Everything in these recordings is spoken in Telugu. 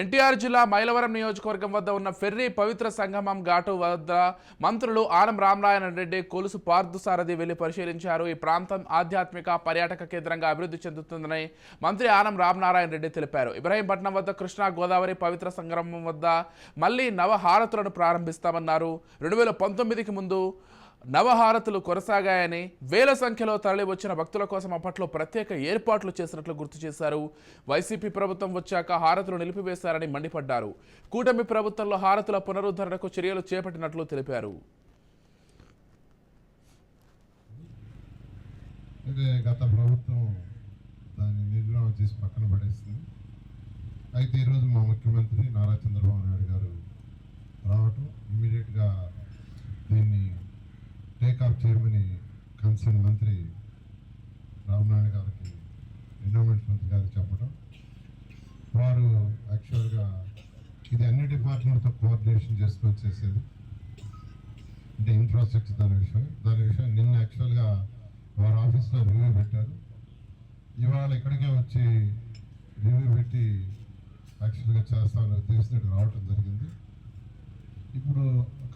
ఎన్టీఆర్ జిల్లా మైలవరం నియోజకవర్గం వద్ద ఉన్న ఫెర్రీ పవిత్ర సంగమం ఘాటు వద్ద మంత్రులు ఆనం రామనారాయణ రెడ్డి కొలుసు పార్థసారథి వెళ్ళి పరిశీలించారు. ఈ ప్రాంతం ఆధ్యాత్మిక పర్యాటక కేంద్రంగా అభివృద్ధి చెందుతుందని మంత్రి ఆనం రామనారాయణ రెడ్డి తెలిపారు. ఇబ్రాహీంపట్నం వద్ద కృష్ణా గోదావరి పవిత్ర సంగమం వద్ద మళ్ళీ నవహారతులను ప్రారంభిస్తామన్నారు. రెండు వేల పంతొమ్మిదికి ముందు నవహారతులు కొనసాగాయని వేల సంఖ్యలో తరలి వచ్చిన భక్తుల కోసం అప్పట్లో ప్రత్యేక ఏర్పాట్లు చేసినట్లు గుర్తు చేశారు. వైసీపీ ప్రభుత్వం వచ్చాక హారతులు నిలిపివేశారని మండిపడ్డారు. కూటమి ప్రభుత్వంలో హారతుల పునరుద్ధరణకు చర్యలు చేపట్టినట్లు తెలిపారు. గత ప్రభుత్వం దాన్ని నిర్గ్రహం చేసి పక్కన పడేసింది. అయితే ఈరోజు మా ముఖ్యమంత్రి నారా చంద్రబాబు నాయుడు గారు కన్సర్న్ మంత్రి రామనారాయణ గారికి ఎండోమెంట్స్ మంత్రి గారికి చెప్పడం వారు యాక్చువల్గా ఇది అన్ని డిపార్ట్మెంట్తో కోఆర్డినేషన్ చేసుకొని చేసేది అంటే ఇన్ఫ్రాస్ట్రక్చర్ దాని విషయం దాని విషయం నిన్న యాక్చువల్గా వారి ఆఫీస్లో రివ్యూ పెట్టారు. ఇవాళ ఇక్కడికే వచ్చి రివ్యూ పెట్టి యాక్చువల్గా చేస్తామని ఉద్దేశించి రావటం జరిగింది. ఇప్పుడు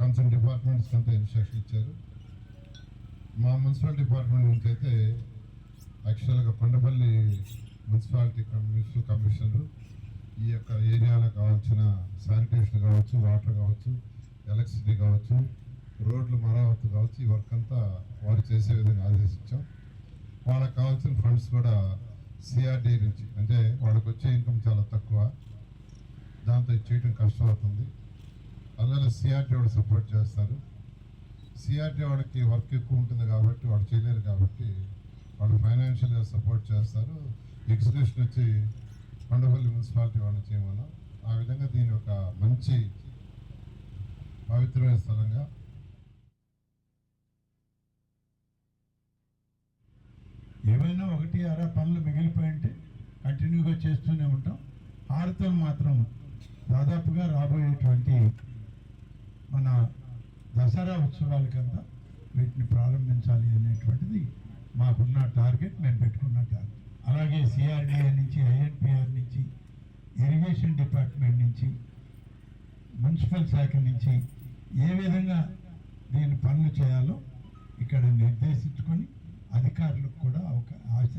కన్సర్న్ డిపార్ట్మెంట్స్కి అంతా ఇన్స్ట్రక్షన్ ఇచ్చారు. మా మున్సిపల్ డిపార్ట్మెంట్ నుంచి అయితే యాక్చువల్గా కొండపల్లి మున్సిపాలిటీ కమ్- మున్సిపల్ ఈ యొక్క ఏరియాలో కావాల్సిన శానిటేషన్ కావచ్చు వాటర్ కావచ్చు ఎలక్ట్రిసిటీ కావచ్చు రోడ్లు మరావత్తు కావచ్చు ఈ వర్క్ అంతా వారు చేసే విధంగా ఆదేశించాం. వాళ్ళకి కావాల్సిన ఫండ్స్ కూడా సిఆర్డీ నుంచి అంటే వాళ్ళకి వచ్చే ఇన్కమ్ చాలా తక్కువ. దాంతో ఇది చేయడం కష్టమవుతుంది. అందువల్ల సిఆర్టీ కూడా సపోర్ట్ చేస్తారు. సిఆర్టీ వాళ్ళకి వర్క్ ఎక్కువ ఉంటుంది కాబట్టి వాళ్ళు చేయలేరు కాబట్టి వాళ్ళు ఫైనాన్షియల్గా సపోర్ట్ చేస్తారు. ఎగ్జిక్యూషన్ వచ్చి కొండపల్లి మున్సిపాలిటీ వాళ్ళు చేయమన్నాం ఆ విధంగా దీని ఒక మంచి పవిత్రమైన స్థలంగా ఏమైనా ఒకటి అరా పనులు మిగిలిపోయి ఉంటే కంటిన్యూగా చేస్తూనే ఉంటాం. ఆరుతో మాత్రం దాదాపుగా రాబోయేటువంటి దసరా ఉత్సవాలకంతా వీటిని ప్రారంభించాలి అనేటువంటిది మాకున్న టార్గెట్ మేము పెట్టుకున్న టార్గెట్. అలాగే సిఆర్డిఏ నుంచి ఐఎన్పిఆర్ నుంచి ఇరిగేషన్ డిపార్ట్మెంట్ నుంచి మున్సిపల్ శాఖ నుంచి ఏ విధంగా దీని పనులు చేయాలో ఇక్కడ నిర్దేశించుకొని అధికారులకు కూడా ఒక ఆశ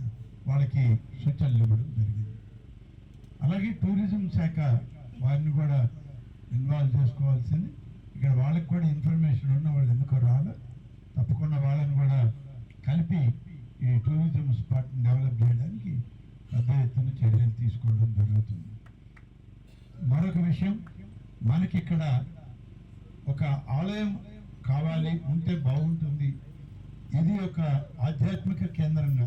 వాళ్ళకి సూచనలు ఇవ్వడం జరిగింది. అలాగే టూరిజం శాఖ వారిని కూడా ఇన్వాల్వ్ చేసుకోవాల్సింది. ఇక్కడ వాళ్ళకి కూడా ఇన్ఫర్మేషన్ ఉన్న వాళ్ళు ఎందుకో రాలే తప్పకుండా వాళ్ళని కూడా కలిపి ఈ టూరిజం స్పాట్ని డెవలప్ చేయడానికి పెద్ద ఎత్తున చర్యలు తీసుకోవడం జరుగుతుంది. మరొక విషయం మనకి ఇక్కడ ఒక ఆలయం కావాలి ఉంటే బాగుంటుంది. ఇది ఒక ఆధ్యాత్మిక కేంద్రంగా